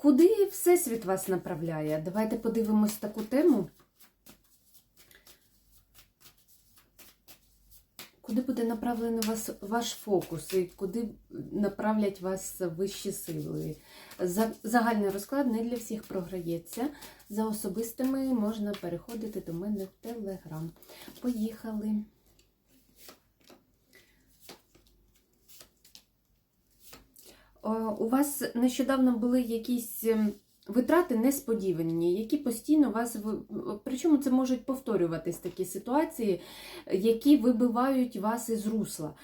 Куди Всесвіт вас направляє? Давайте подивимось таку тему. Куди буде направлений вас, ваш фокус і куди направлять вас вищі сили? За, загальний розклад не для всіх програється. За особистими можна переходити до мене в Телеграм. Поїхали. У вас нещодавно були якісь ем, витрати несподівані, які постійно вас ви- причому це можуть повторюватись такі ситуації, які вибивають вас із русла.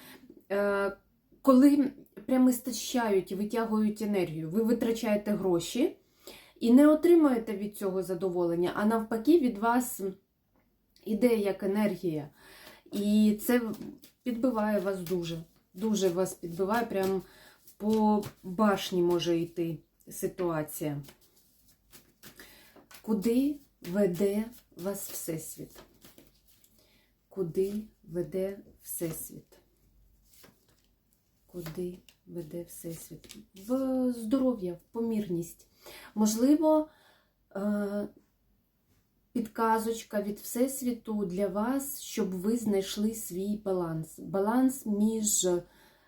Е, Коли прямо стачають і витягують енергію, ви витрачаєте гроші і не отримуєте від цього задоволення, а навпаки, від вас іде як енергія. І це підбиває вас дуже. Дуже вас підбиває, прям по башні може йти ситуація. Куди веде вас Всесвіт? Куди веде Всесвіт? Куди веде Всесвіт? В здоров'я, в помірність. Можливо, е, підказочка від Всесвіту для вас, щоб ви знайшли свій баланс. Баланс між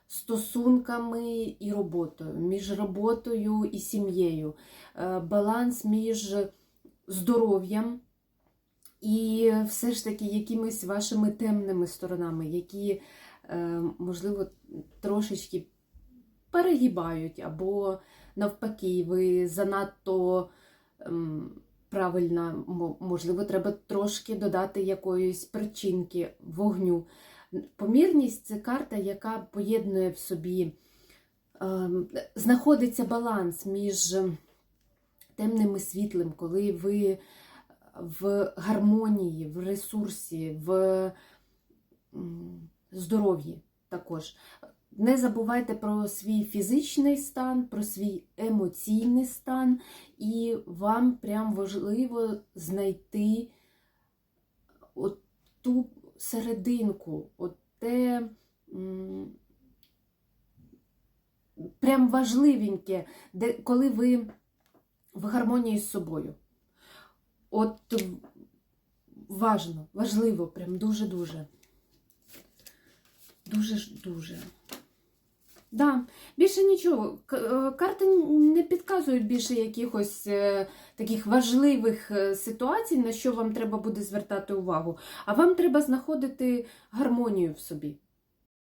стосунками і роботою, між роботою і сім'єю, е, баланс між здоров'ям і все ж таки якимись вашими темними сторонами, які, е, можливо, трошечки перегибають, або навпаки, ви занадто ем, правильно, можливо, треба трошки додати якоїсь причинки вогню. Помірність це карта, яка поєднує в собі, ем, знаходиться баланс між темним і світлим, коли ви в гармонії, в ресурсі, в здоров'ї також. Не забувайте про свій фізичний стан, про свій емоційний стан, і вам прям важливо знайти от ту серединку, от те прям важливеньке, де, коли ви в гармонії з собою. От важно, важливо, прям дуже-дуже. Дуже ж дуже. Да, більше нічого. Е, Карти не підказують більше якихось е, таких важливих е, ситуацій, на що вам треба буде звертати увагу. А вам треба знаходити гармонію в собі.